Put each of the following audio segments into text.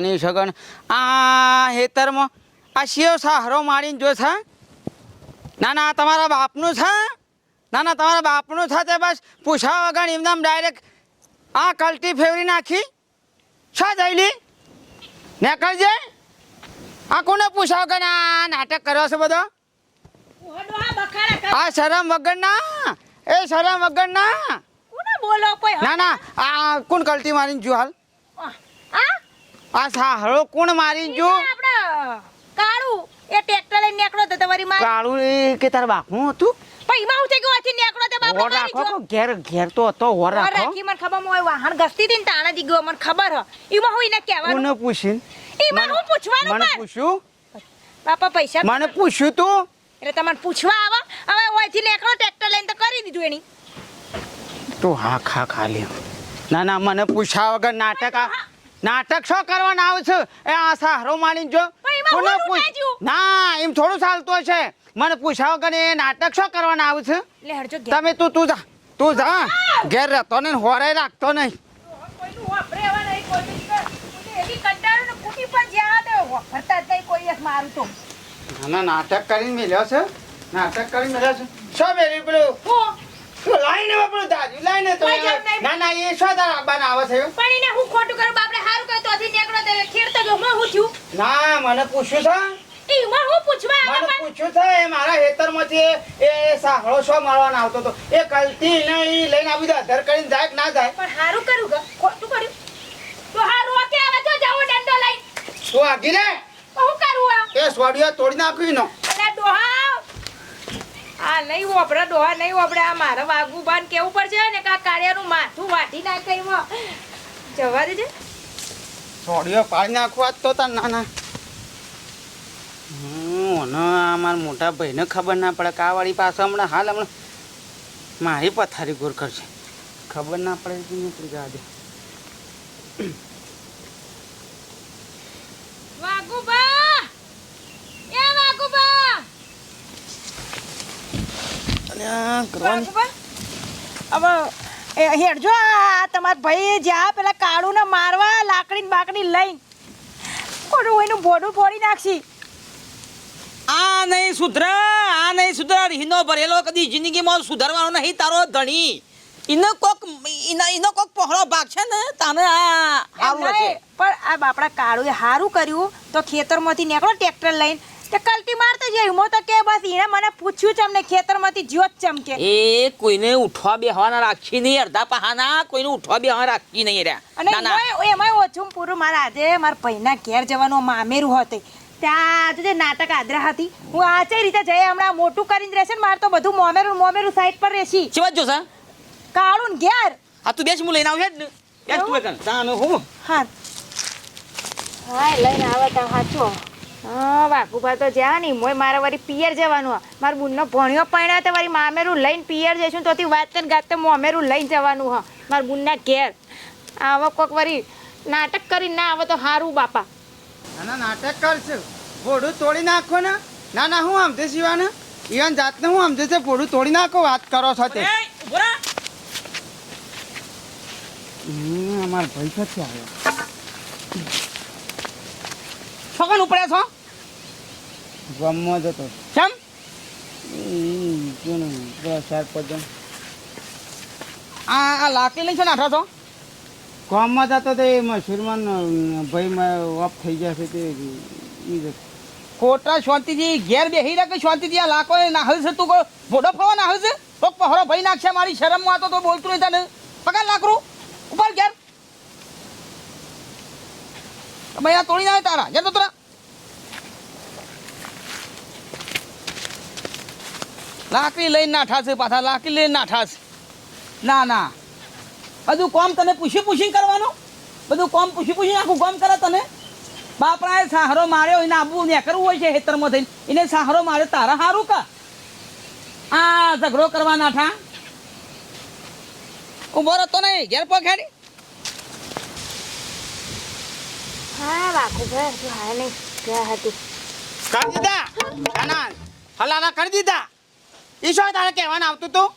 માની સગન આ હેતરમાં આ શિયો સાહરો મારીને જો છે ના ના તમારા બાપનું છે? ના ના તમારા બાપનું છે તે બસ પૂછા વગર એમનામ ડાયરેક્ટ આ કલ્ટી ફેવરી નાખી. છ જઈલી નીકળજે. આ કોને પૂછા વગર આ નાટક કર્યો છે બધો? આ શરમ વગર ના. વગરના એ શરમ વગરના ના. બોલો કોઈ? ના ના આ કોણ કલ્ટી મારીને જો હાલ? આ સાહળો કોણ મારી જો? કાળું એ ટ્રેક્ટર લઈને નીકળો તો તમારી માં કાળુ કે તાર બાપનું હતું? પણ એમાં હું થઈ ગયું આથી નીકળો તો બાપા ઓર રાખો ઘેર ઘેર તો હતો ઓર ઓર રાખો. રાખી મને ખબર મોય વાહન ગસ્તી હતી ને તાણે જી ગયો મને ખબર હ. એમાં હું એને કહેવાનું કોને પૂછીન? એમાં હું પૂછવાનું મને પૂછ્યું? બાપા પૈસા મને પૂછ્યું તું? એટલે તમને પૂછવા આવો. હવે ઓયથી નીકળો ટ્રેક્ટર લઈને તો કરી દીધું એની. તો હા ખા ખાલી ના ના મને પૂછ્યા વગર નાટક આ નાટક શો કરવાના આવું છું? એ આ સારો માણી જો? ના એમ થોડું ચાલતું છે મને પૂછાવ કે નાટક શો કરવાના આવું છે? તમે તું તું જા. તું જા ઘેર રહેતો ને હોરે રાખતો નહીં. મને નાટક કરીને મેલ્યો છે. નાટક કરીને મેલ્યો છે. શું મેળ્યું પેલું? લાઈને પેલું દાદી લાઈને તો. ના ના એ શું તારા આવે છે? પણ એને હું ખોટું કરું બાપડે હારું કહ્યું તો હજી નીકળો તો ખેડતો જો હું થયું? ના મને પૂછ્યું છે. એમાં હું પૂછવા આવે મને પૂછ્યું છે એ મારા હેતરમાંથી એ સાહળો શો મારવાનો આવતો હતો? એ કલતી ને ઈ લઈને આવી દે કરીને જાય કે ના જાય? પણ હારું કર્યું કે? ખોટું કર્યું? તો હારું ઓકે આવે તો જાઓ દંડો લઈ તું આગી તો હું કરું એ સોડિયો તોડી નાખ્યું નો આ નહીં વપરા ડોહા નહીં વપરા આ મારા વાગુ બાન કેવું પડશે ને કા આ કાળિયાનું માથું વાટી નાખે એમાં. જવા દેજે. સોડિયો પાડી નાખો જ તો તાર નાના. હું મારા મોટા ભાઈને ખબર ના પડે કાવાળી વાળી પાસે હમણાં હાલ હમણાં મારી પથારી ગોર કરશે. ખબર ના પડે કે નીકળી જવા દે વાગુબા એ વાગુબા અલ્યા, કરવાનું વાગુબા હવે હેડજો આ તમારા ભાઈ જ્યાં પેલા કાળુને મારવા લાકડી બાકડી લઈને એનું ભોડું ફોડી નાખશી. આ નહીં સુધર આ નહીં સુધર. હિનો ભરેલો કદી જિંદગીમાં સુધરવાનો નહીં તારો ધણી. ઇનો કોક ઇનો કોક પહોળો ભાગ છે ને તને આ સારું પણ આ બાપડા કાળુએ સારું કર્યું તો ખેતરમાંથી નીકળો ટ્રેક્ટર લઈને. તે કલટી મારતો જાય હું તો કે બસ એને મને પૂછ્યું છે અમને ખેતરમાંથી જ્યોત ચમકે એ કોઈને ઉઠવા બેહવાના રાખી નહીં અડધા પહાના. કોઈને ઉઠવા બેહવા રાખી નહીં રહ્યા. અને ના ના. એમાંય એમાંય ઓછું પૂરું. મારા આજે મારા ભાઈના ઘેર જવાનું મામેરું હતું. ત્યાં આજે જે નાટક આદરા હતી હું આ રીતે જઈ હમણાં મોટું કરીને રહેશે ને મારે તો બધું મોમેરું મોમેરું સાઈડ પર રહેશી. શિવાજ જોશે કાળું ને ઘેર. હા તું બેસ હું લઈને આવશે જ ને. બેસ તું એકન તાને હું? હા. હા લઈને આવે તા સાચો હા વાઘુભા તો જ્યાં નહીં મોય મારે વળી પિયર જવાનું હા મારા બુનનો ભણ્યો પૈણા તો વળી મામેરું લઈને પિયર જઈશું તોથી વાત ને ગાતે મોમેરું લઈને જવાનું હા મારા બુનના ઘેર. આવો કોક વળી નાટક કરીને ના આવે તો સારું બાપા. ના નાટક કરશે. ફોડું તોડી નાખો ને. ના ના હું સમજે શિવાને? ઈવન જાતને હું સમજે છે ફોડું તોડી નાખો વાત કરો છો તે હમ, ભાઈ ક્યાંથી આવ્યો. છોકન ઉપડે છો? ગામમાં જતો. કેમ? ચાર પાંચ આ આ લાકડી લઈ છે ને આઠા છો? ગામમાં જતો તો એ મશૂરમાન ભાઈ ઓફ થઈ ગયા છે તે જતો. ખોટા શાંતિથી ઘેર બેહી રાખે શાંતિજી આ લાકો નાહલ છે? તું કોઈ ભોડો ફરવા નાહલ છે? કોક પહોળો ભાઈ નાખશે મારી શરમમાં આતો તો બોલતું નહીં તને પગાર લાકડું. ઉપર ઘેર. ભાઈ આ તોડી નાખે તારા. જતો તરા લાકડી લઈને નાઠા છે પાછા, લાકડી લઈને ના ઠાસે. ના ના. બધું કોમ તને પૂછી પૂછી કરવાનું? બધું કોમ પૂછી પૂછી આખું કોમ કરે તને? બાપરાએ સહારો માર્યો, એને આબુ ને કરવું હોય છે હેતરમાં થઈને. એને સહારો માર્યો, તારા હારું કા? આ ઝઘડો કરવા નાઠા ઊભો રહેતો નહીં, ઘેર પગ હેડી. હા વાઘુભા તું હા નહીં. ગયા હતી કરી દીધા? ના ના હલાલા કરી દીધા? ઈ શું તારે કહેવાના આવતું તું?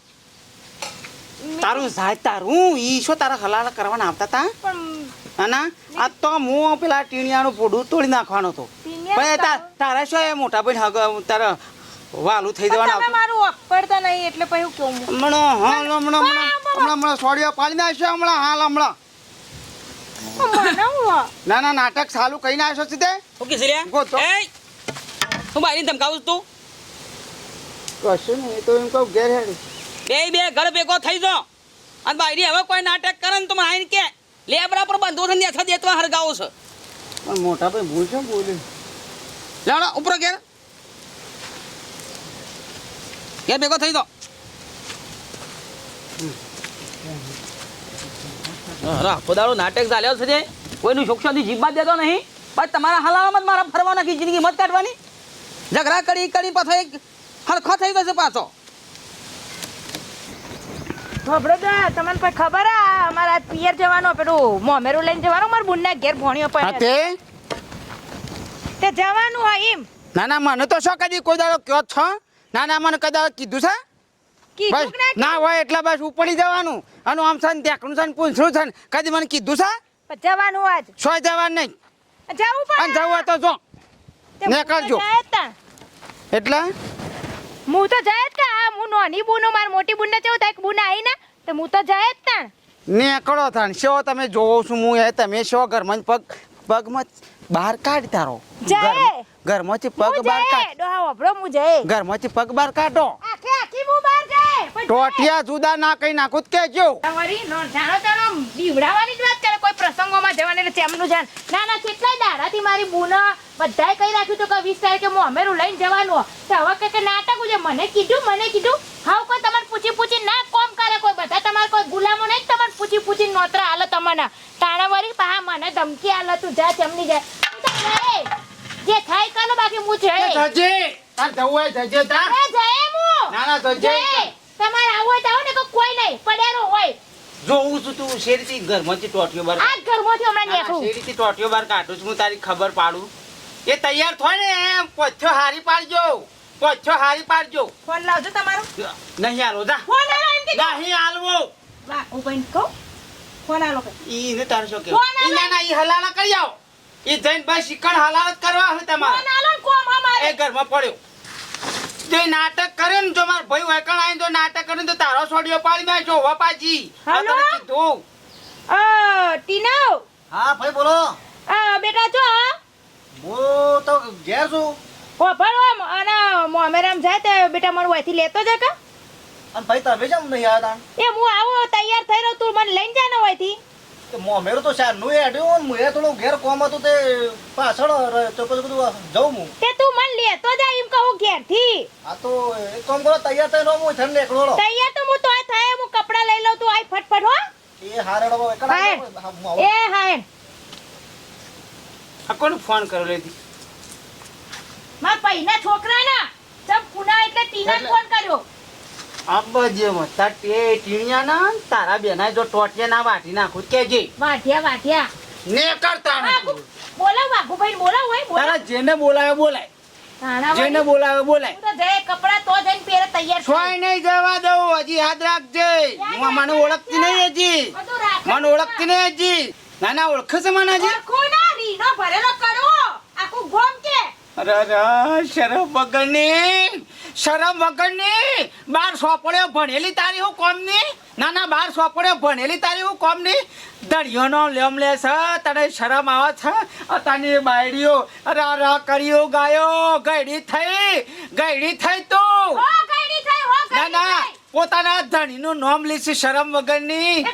તારું તારું ઈ શું તારા હલાલા કરવાના આવતા હતા પણ ના ના આ તો હું પેલા ટીણિયાનું પોડું તોડી નાખવાનો હતો. પણ તા- તારું? શું એ મોટા ભાઈ હગ તારા વાલું થઈ જવાનું આવતું? મારું વાપરતા નહીં એટલે પછી હું કેવું હમણાં હમણાં હમણાં હમણાં સોડિયા પાડી નાખ્યો હમણાં હાલ હમણાં? ના ના નાટક સાલું કઈ ના આવ્યો સીધે? ઓકે સિરિયા ગો તો એય! શું બારીને ધમકાવું તું. કશું નહીં તો એમ કહું ઘેર હેડ બે બે ઘર ભેગો થઈ જો અને બાયરી હવે કોઈ નાટક કરે ને તો મને આઈને કે લેબરા પર બંધો છે ને નેથા દેતવા હરગાવો છે. પણ મોટા ભાઈ ભૂલ છે બોલ્યું લાડો ઉપરો ઘેર. ઘેર ભેગો થઈ દો રાખો દાડો નાટક ચાલ્યો છે કોઈનું શોક્ષાથી જીભમાં દેતો નહીં. પણ તમારા હલાવામાં જ મારા ફરવાના કી જિંદગી મત કાઢવાની. ઝઘડા કરી કરી પાછો એક હરખો થઈ જશે પાછો. ખબરો તમને પછી ખબર આ? અમારા પિયર જવાનો પેલું મોમેરું લઈને જવાનું મારા બુનના ઘેર ભણ્યો પણ તે? તે જવાનું હોય એમ. ના ના મને તો શું કદી કોઈ દાડો કયો છો? ના ના મને કદાચ કીધું છે. બસ ના ના હોય એટલે બસ ઉપડી જવાનું. અને આમ છે ને ત્યાંનું છે ને પૂંછડું છે ને કદી મને કીધું છે? જવાનું આજ. સો જવાનું નહીં. જવું પણ જવું હોય તો જો તે ને કરજો. જાય જ તાં. એટલે? હું તો જાય જ તાં. આ હું નાની બુનો માર મોટી બુનને જેવું થાય બુન આવી ને તો હું તો જાય જ તાં. નીકળો થાણ. શો તમે જોવો છું હું એ તમે શો ઘરમાં જ પગ પગમાં બહાર કાઢ તારો ઘરમાંથી પગ બહાર કાઢ. ઘરમાંથી પગ બહાર કાઢો. આખે આખી હું બહાર. ટોટિયા જુદા ના કઈ નાખું. કે જો તમારી નો જાણો જાણો દીવડાવાની જ વાત કરે કોઈ પ્રસંગોમાં જવાને એટલે તેમનું જાણ. ના ના કેટલા દાડાથી મારી બુના બધાય કહી રાખ્યું તો કે 20 તારીખે હું અમેરું લઈને જવાનું. તો હવે કે- કે નાટક ઉજે મને કીધું મને કીધું હાવ કોઈ તમારે પૂછી પૂછી ના કોમ કરે કોઈ. બધા તમારે કોઈ ગુલામો નહીં તમારે પૂછી પૂછી નોતરા હાલે તમને. તાણાવાળી પા મને ધમકી હાલે તું જા તેમની જાય. જે થાય કરો બાકી હું જઈ જજે. તાર જવું હોય જજે તાર. જય હું. ના ના જજે. તમારે આવું હોય તો આવો ને કે કોઈ નહીં પડેલો હોય. જોઉં છું તું શેરીથી ઘરમાંથી ટોટિયો બહાર આ ઘરમાંથી હમણાં ના, ના, નીકળું. શેરીથી ટોટિયો બહાર કાઢું છું હું તારી ખબર પાડું. એ તૈયાર થાય ને એમ પથ્થો હારી પાડજો. પથ્થો હારી પાડજો. ફોન લાવજો તમારો. નહીં હાલો જા. ફોન આલો એમ કે નહીં હાલવો. વાહ ફોન ઈ ને તારે શું ફોન કેવું ઈ. ના ના ઈ હલાલા કરી આવો. ઈ જઈને બસ શિકણ હલાવત કરવા તમારે. આલો ને કોમ અમારે. એ ઘરમાં પડ્યો. જો નાટક કરે ને જો માર ભાઈ વૈકણ આવીને તો નાટક કરે ને તો તારો સોડિયો પાડી નાખજો વપાજી આ હાલો? કીધું. અ ટીનો હા ભાઈ બોલો. આ બેટા જો હું? તો ઘેર છું. ઓ ભણવા અને મોમેરામ જાય તે બેટા મારું અહીંથી લેતો જ કે. અને ભાઈ તમે જેમ નહીં આવ્યા એ હું આવો તૈયાર થઈ રહ્યો તું મને લઈને જા ને અહીંથી તા મોમેરું તો શારનું એડ્યું ને હું થોડું ઘેર કોમ હતું તે પાછળ તો પછી બધું જઉં હું. તે તું મન લે તો જા એમ કહું ઘેરથી આ તો એક કામ કરો તૈયાર થઈને હું ઠંડ નીકળો તૈયાર તો હું તો આ થાય હું કપડા લઈ લઉં તું આય ફટફટ હો. એ હારેડો ભાઈ કડા હાય. હું એ આ કોણ ફોન કર્યો લેતી? મારા પૈના છોકરા ના સબ કુના એટલે ટીના ફોન કર્યો. આબા જે તે ટીણિયા ના તારા બેના જો ટોટિયા ના વાટી નાખું કેજે વાઢ્યા વાઢ્યા ને કરતા બોલાવ વાઘુભાઈ બોલાવ હોય તારા જેને બોલાવે બોલાય. જેને બોલાવે બોલાય. તું તો જાય કપડાં તો જઈને પહેરે તૈયાર સોય નહીં જવા દઉં હજી યાદ રાખજે. હું મને ઓળખતી નહીં હજી. મને ઓળખતી નહીં હજી. ના ના ઓળખે છે મને હજી. ઓળખું ના રીનો ભરેલો કરો આખું ગોમ કે. અરે અરે શરમ વગરની શરમ વગરની? બાર સોપડ્યો ભણેલી તારી હું કોમની? ના ના બાર સોપડ્યો ભણેલી તારી હું કોમની? દળિયોનો લેમ લે છે તને શરમ આવે છે? અતાની બાયડીઓ રા રા કર્યો ગાયો ગયડી થઈ ગયડી થઈ તું. ના ના પોતાના ધણીનું નામ લીધી શરમ વગરની. એ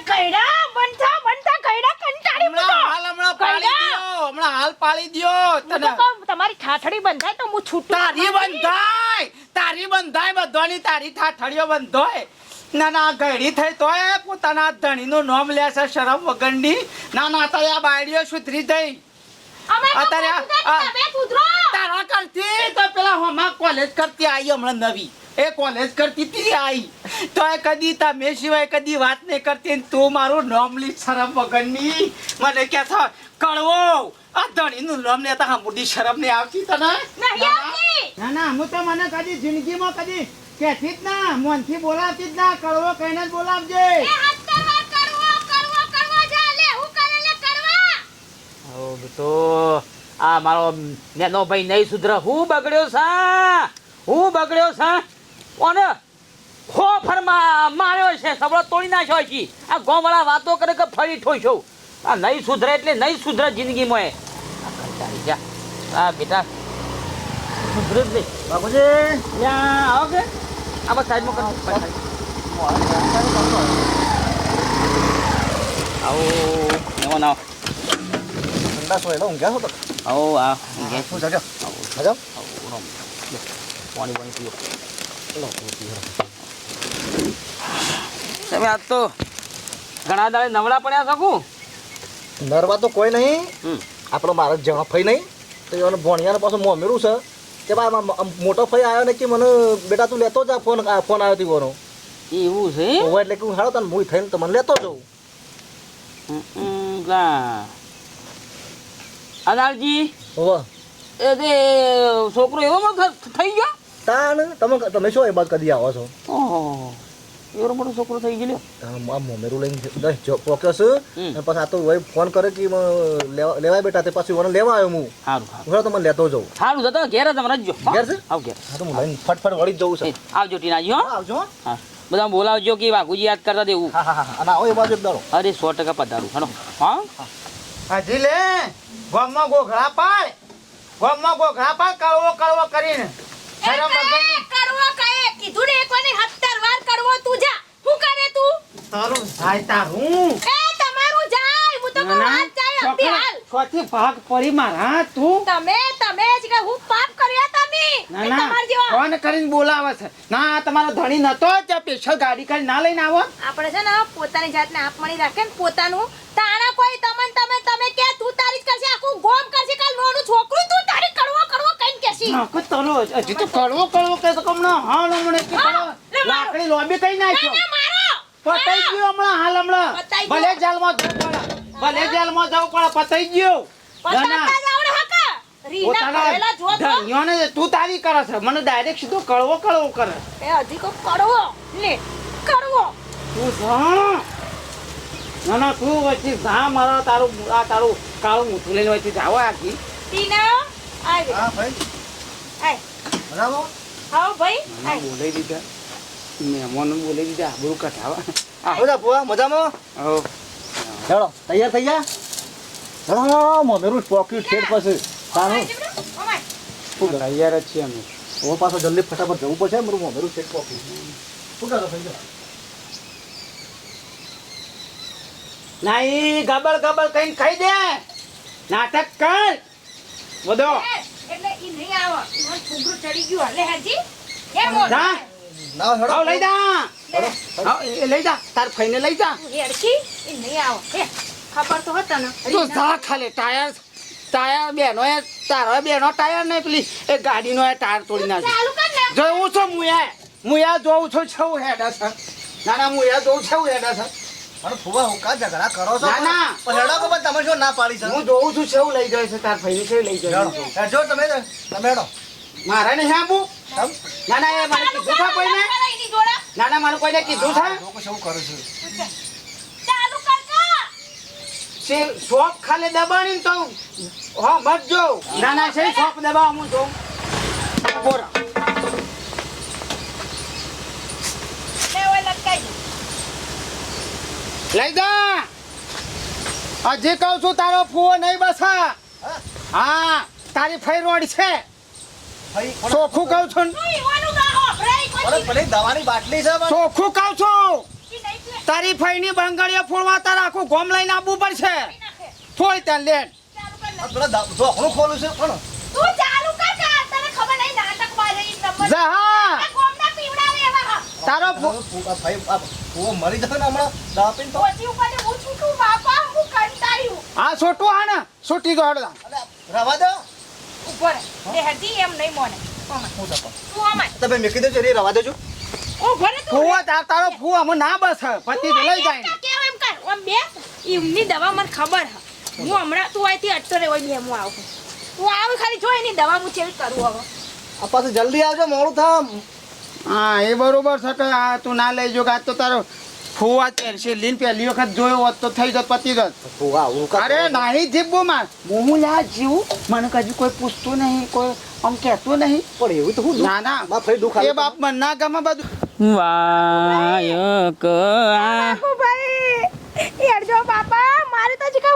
બનતા બનતા કંટાળી હાલ હમણાં ગઈડા. દ્યો હમણાં હાલ પાળી દ્યો. તને તમારી ઠાઠડી બંધાય તો હું છૂટ. તારી બંધાય. તારી બંધાય બધોની તારી ઠાઠડીઓ બંધોય. ના ના ઘડી થઈ તોય પોતાના ધણીનું નામ લે છે શરમ વગરની. ના ના તારી આ બાયડીઓ સુધરી થઈ અત્યારે તારા કરતી તો પેલા હોમાં કોલેજ કરતી આવી હમણાં નવી. એ કોલેજ કરતી તી આવી તો કદી તમે સિવાય કદી વાત નહીં કરતી તું મારું નોમ લી શરમ વગરની. મને કે છો કળવો. આ ધણીનું નામ લેતા સાંભળી શરમ ને આવતી તને નહીં ના, ના. આવતી. ના. ના હું તો મને કદી જિંદગીમાં કદી કેથી જ ના. મનથી બોલાવતી જ ના. કળવો કહીને જ બોલાવજે. એ હાથ કરવો, કરવો, કરવો, જા, લે, હું કરે લે, કરવા. તો આ મારો નેનો ભાઈ નહીં સુધરે હું બગડ્યો સા હું બગડ્યો સા ઓને ખો ફરમાં માર્યો છે સબળો તોડી નાખ્યો છે. આ ગોમવાળા વાતો કરે કે ફરી ઠોઈશો આ નહીં સુધરે એટલે નહીં સુધરે જિંદગીમાં એ. જા. આ બેટા સુધરે જ નહીં. બાપુજી ત્યાં આવો કે? આ બસ સાઈડમાં કરી. આવો એમાં ના ઠંડા સોય ઊંઘ્યા છો તો. આવો આ ઊંઘે શું આવો. પાણી પાણી પીઓ. તમે આજ તો ઘણા દાડે નવડા પડ્યા શકું નરવા તો કોઈ નહીં. આપણો મારો જવા ફઈ નહીં. તો એનો ભણિયાનો પાછું મોમેરું છે. કે આમાં મોટો ફઈ આવ્યો ને કે મને બેટા તું લેતો જા ફોન આ ફોન આવ્યો હતી બોનો એવું છે? હોય એટલે કે હું હાલો તને મુઈ થઈને તો મને લેતો જઉં. અનારજી હોવે. એ તે છોકરો એવો થઈ ગયો? તાણ તમે તમે શું એ બાદ કદી આવો છો? ઓહો. એવો મોટો છોકરો થઈ ગયો આ મોમેરું લઈને દસ જો પોક્યો છે. હમ. અને પછી આ તો વળી ફોન કરે કે લેવા લેવાય બેટા તે પછી મને લેવા આવ્યો હું. સારું સારું તો મને લેતો જાઉં. સારું છે તો ઘેર જ તમે રજો ઘેર છે? આવ ઘેર. હા તો હું લઈને ફટફટ વળી જ જવું છે. આવજો ટીનાજી હો. આવજો હા. બધા બોલાવજો કે વાઘુજી યાદ કરતા દેવું હા હા હા અને આવો એ બાજુ દાડો. અરે સો ટકા પધારું. હણો હા? હજી લે. ગોમમાં ગોઘળા પાડ. ગોમમાં ગોઘળા પાડ કળવો કળવો કરીને. શરમ વગરની. કીધું ને વાર કરવો તું જા. હું કરે તું? તારું જાય તારું. એ તમારું જાય. હું તો કહું હાથ જાય અભી હાલ. કોથી ભાગ પડી મારા તું? તમે તમે જ કે હું પાપ કર્યા તમે. ના ના ફોન કરીને બોલાવે છે. ના તમારો ધણી નતો જ સ્પેશિયલ ગાડી કરી ના લઈને આવો. આપણે છે ને પોતાની જાતને આપમણી રાખે ને પોતાનું. તાણા કોઈ તમન તમે તમે કે તું તારી જ કરશે આખું ગોમ કરશે કાલ નોનું છોકરું તું હજી તો કડવો કડવો કે તો કમનો. હાલ હમણે કે હા, કડવો. લે મારો. લાકડી લોબી કઈ નાખ્યો. પતાઈ ગયો હમણાં હાલ હમણાં. ભલે જેલમાં જવું પડે. ભલે જેલમાં જવું પડે પતાઈ ગયો. ના, ના. પતાતા જ આવડે હકા રીના પોતાના ભરેલા જો તો. ધણીઓને તું તારી કરે છે. મને ડાયરેક્ટ સીધો કડવો કડવો કરે. એ હજી કો લે કડવો તું ના તું વચ્ચે જા મારો તારું આ તારું કાળું મૂઠું લઈને વચ્ચે જાવ આખી. ટીના આય હા ભાઈ. આય. બરાબર? આવો ભાઈ. આય. બોલાઈ દીધા. મહેમાનો બોલાઈ દીધા. આબરૂ કઢાવા. બધા પુઆ મજામાં? હો ચાલો તૈયાર થઈ જા ચાલો મમેરું પોકેટ છેડ પાસે ઓમાય તૈયાર જ છીએ અમે. હવે પાછો જલ્દી ફટાફટ જવું પડશે મારું મમેરું છેડ પોકેટ શું કરો થઈ જાઓ નાઈ ગબળ ગબળ કઈ ખાઈ દે. નાટક કર. એ, એટલે ઈ નહીં આવો. મને ફુગરું ચડી ગયું. હલે હાજી. એ મોર જા. ના હડો. આવ લઈ જા. હેડો. આવ, એ લઈ જા. તાર ફઈને લઈ જા. હેડકી. ઈ નહીં આવો. હે ખબર તો હતા ને. તો જા ખાલે ટાયર. ટાયર બેનો એ તારો બેનો ટાયર નહીં પેલી એ ગાડીનો એ ટાયર તોડી નાખ્યો ચાલુ કર ને. જોઉં છું મુયા? મુયા જોઉં છું છવું હેડા છે. ના ના મુયા જોઉં છું હેડા છે. અરે ફુવા હું કા ઝઘડા કરો છો? ના, ના. પણ કો પણ તમે શું ના પાડી છે હું જોઉં છું છવું લઈ જાય છે તાર ફઈને છે લઈ જાય જો છે. તમે તમે હેડો. મારે ને આબુ ના ના એ મારે કીધું છે કોઈને? ના ના મને કોઈને કીધું છે? લોકો શું કરું છે? ચાલુ કર કા છે શોપ ખાલી દબાણી તો હા મત જો. ના ના છે શોપ દબાવ હું જોઉં. બોરા લે ઓય લટકાઈ દે લઈ જા. હજી કહું છું તારો ફૂવો નહીં બસ. હા? તારી ફઈ રોડ છે. ચોખ્ખું કહું છું દવાની બાટલી છે ચોખ્ખું કહું છું. તારી ફઈ ની બંગડીઓ ફોડવા તારે આખું ગોમ લઈને આવવું પડશે. ફોડ ત્યાં લેટ ખોલું છે પણ તું ચાલુ કર તને ખબર નહીં નાટક તારો ભાઈ આ ફુવો મરી જશે ને હમણાં. દવા પીને તો. ઓછી ઉપર હું છૂટું બાપા હું કંટાળ્યું. આ છોટું હા ને. છૂટી ગયો અલે, રવા દો. ઉપર એ તે હજી એમ નહીં મોને. હું જતો તું અમાય તમે મૂકી દેજો રે રવા દેજો. ઊભો રહે તું ફૂવો તાર તારો ફૂ અમે ના બસ પતિ તો લઈ જાય કા કેમ એમ કર. ઓમ બે. એમની દવા મને ખબર હ. હું હમણાં તું અહીંથી અટતો રે ઓય બે હું આવું. તું આવ ખાલી જો એની દવા હું ચેવી કરું હવે. આ પાછું જલ્દી આવજો મોડું થામ હા એ બરોબર છે કે આ તું ના લઈ જો કે આજ તો તારો ફુવા છે લીન પહેલી વખત જોયો હોત તો થઈ જત પતી જત ફુવા હું કાં અરે? નહીં જીવવું માર હું લા જીવું? મને કજુ કોઈ પૂછતું નહીં કોઈ આમ કહેતું નહીં. પણ એવું તો હું ના ના. માં ફઈ દુઃખ એ બાપ મને ના ગમે બધું. વાયક આ. ભાઈ એડજો બાપા મારે તો જ કે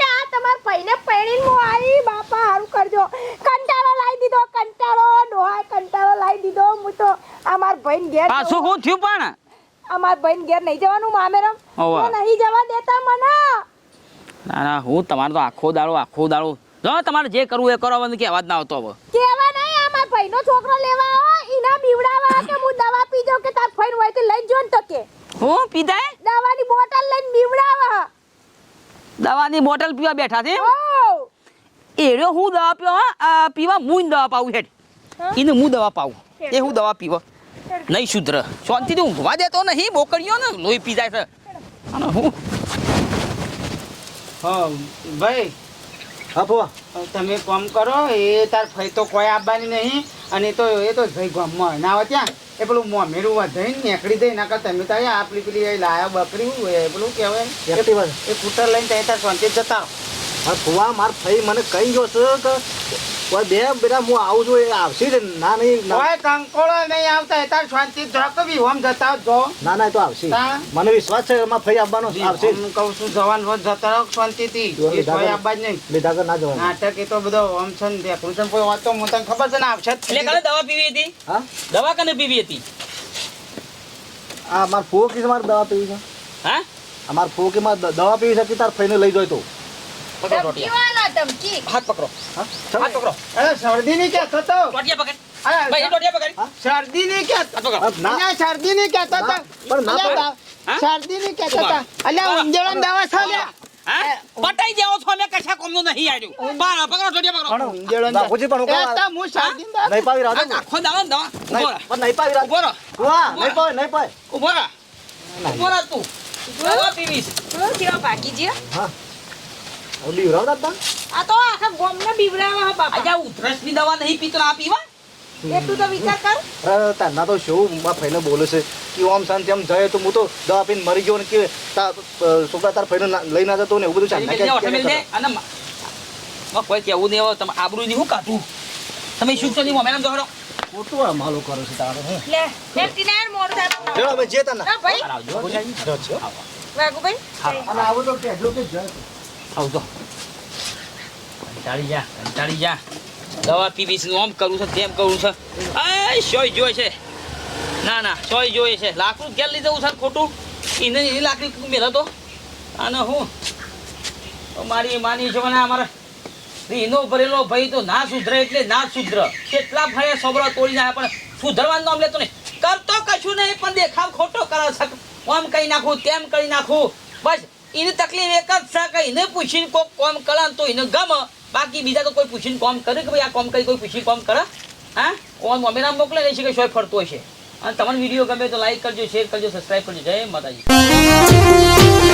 કે આ તમાર પહેલે પૈણીને હું આવી બાપા હારું કરજો. કંટાળો લાવી દીધો કંટાળો ડોહાય કંટાળો લાવી દીધો. હું તો અમાર ભાઈને ઘેર પાછું હું થયું પણ? અમાર ભાઈને ઘેર નહીં જવાનું મામેરમ. નહીં જવા દેતા મને. ના ના હું તમારો તો આખો દાડો આખો દાડો. જો તમારે જે કરવું એ કરો મને કે અવાજ ના આવતો હવે. કેવા નહીં અમાર ભાઈનો છોકરો લેવા આવો. ઈના બીવડાવા કે હું દવા પી જાઉં કે તાર ફઈન હોય તો લઈ જો ને તો કે. હું પીધાય દવાની દવાની બોટલ પીવા બેઠા છે. ઓ એરો હું દવા પીવા આ પીવા હું દવા પાવું હેડ? એને હું દવા પાવું? એ હું દવા પીવા. નહીં શુદ્ર શાંતિથી ઊંઘવા દેતો નહીં બોકડીઓ ને લોહી પી જાય છે. અને હું? હા ભાઈ હા તમે કામ કરો એ તાર ફઈ તો કોઈ આવવાની નહીં અને તો એ તો ભાઈ ગામમાં. ના આવે ત્યાં? એ પેલું મોમેરું વધાઈને નેકડી દઈ ના તમે મેં ત્યાં આપલી પેલી લાયા બકરી હોય એ પેલું કહેવાય એ કૂટર લઈને ત્યાં ત્યાં શાંતિ જતા. હા કુવા માર ફઈ મને કહી ગયો છે કે કોઈ બે બેટા હું આવું છું એ આવશે જ. ના નહીં કંકોળો નહીં આવતા એ તાર શાંતિ બી હોમ જતા જો. ના ના, એ તો આવશે. મને વિશ્વાસ છે એમાં ફરી આવવાનો આવશે હું કહું છું જવાન રોજ જતા રહો શાંતિથી. જો એ લીધા આવવા જ નહીં. લીધા કર ના જવાનું. નાટક એ તો બધો હોમ છે ને દેખરું છે કોઈ વાત તો હું તને ખબર છે ને આવશે એટલે કને દવા પીવી હતી? હા? દવા કને પીવી હતી? આ માર ફુવો કે મારે દવા પીવી છે? હા? આ માર ફુવો કે મારે દ- દવા પીવી છે કે તાર ફઈને લઈ જોય તો પકડો ટોટિયા ધમકી. હાથ પકડો. હા? હાથ પકડો. અરે શરદી ની ક્યાં થતો? રોટિયા પકડ. ભાઈ ટોટિયા પકડ? શરદી પકડો. હા, ના. શરદી નહીં કહેતો તો ના, પણ ના શરદી નહીં કહેતો તો અલ્યા ઊભા. દવા છે પટાઈ દેવો છો અમે કશા કોમનું નહીં આવ્યું બાર પકડો ટોટિયા પકડો. પણ બાપુજી પણ હું દવા. કહું, એ તો હું શરદીની દવા- નહીં પાવી રાધે આખો દાડો દવા. ઊભો રહો. પણ નહીં પાવી રાધે ઊભો રહો ફુવા નહીં પાવે નહીં પાવે ઊભો રહો ઊભો રહો. તું દવા પીવીશ. કેવા ભાગી જ્યો? હા હું. બીવરાવ દાદા? આ તો આખા ગોમને બીવડાવા હે બાપા. અજા ઉધરસની દવા નહીં પીતો આ પીવા? એટલું તો વિચાર કર. અરે તારના તો શું મારા ફઈને બોલે છે. કે ઓમ શાંતિ આમ જાય તો હું તો દવા પીને મરી ગયો ને કે તા છોકરા તાર ફઈને લઈ ના જતો ને એવું બધું ચાલે કે. અને માં કોઈ કેવું નહીં હવે તમે આબરૂ ની હું કાઢું. તમે શું છો ની મમ્મી નામ દોહરો ખોટું આ માલો કરો છે તારો હું? લે લે ટીનાર મોર થાય ચલો અમે જે તને. ભાઈ. આવજો વાગુભાઈ અને આવો તો કેટલો કે જાય. આવજો. કંટાળી જા કંટાળી જા. દવા પીવી છે આમ કરવું છે, તેમ કરવું છે. આ સોય જોઈ છે. ના ના, સોય જોઈ છે. લાકડું ક્યાં જવું છે ખોટું? એને એની લાકડી મેળો તો અને હું? તો મારી માની છે મને અમારે. એનો ભરેલો ભાઈ તો ના સુધરે એટલે ના સુધર. કેટલા ભાઈ સોબરા તોડી નાખે પણ સુધરવાનું નામ લેતો નહીં. કરતો કશું નહીં, પણ દેખાવ ખોટો કરે છે આમ કહી નાખું, તેમ કરી નાખું. બસ એની તકલીફ એક જ છે કે એને પૂછીને કોક કોમ કરે તો એને ગમે. બાકી બીજા તો કોઈ પૂછીને કોમ કરે કે ભાઈ આ કોમ કરી કોઈ પૂછીને કોમ કરે? હા? કોમ અમે નામ મોકલે નહીં છે કે શોય ફરતો હશે અને તમને વીડિયો ગમે તો લાઈક કરજો શેર કરજો સબસ્ક્રાઈબ કરજો. જય માતાજી.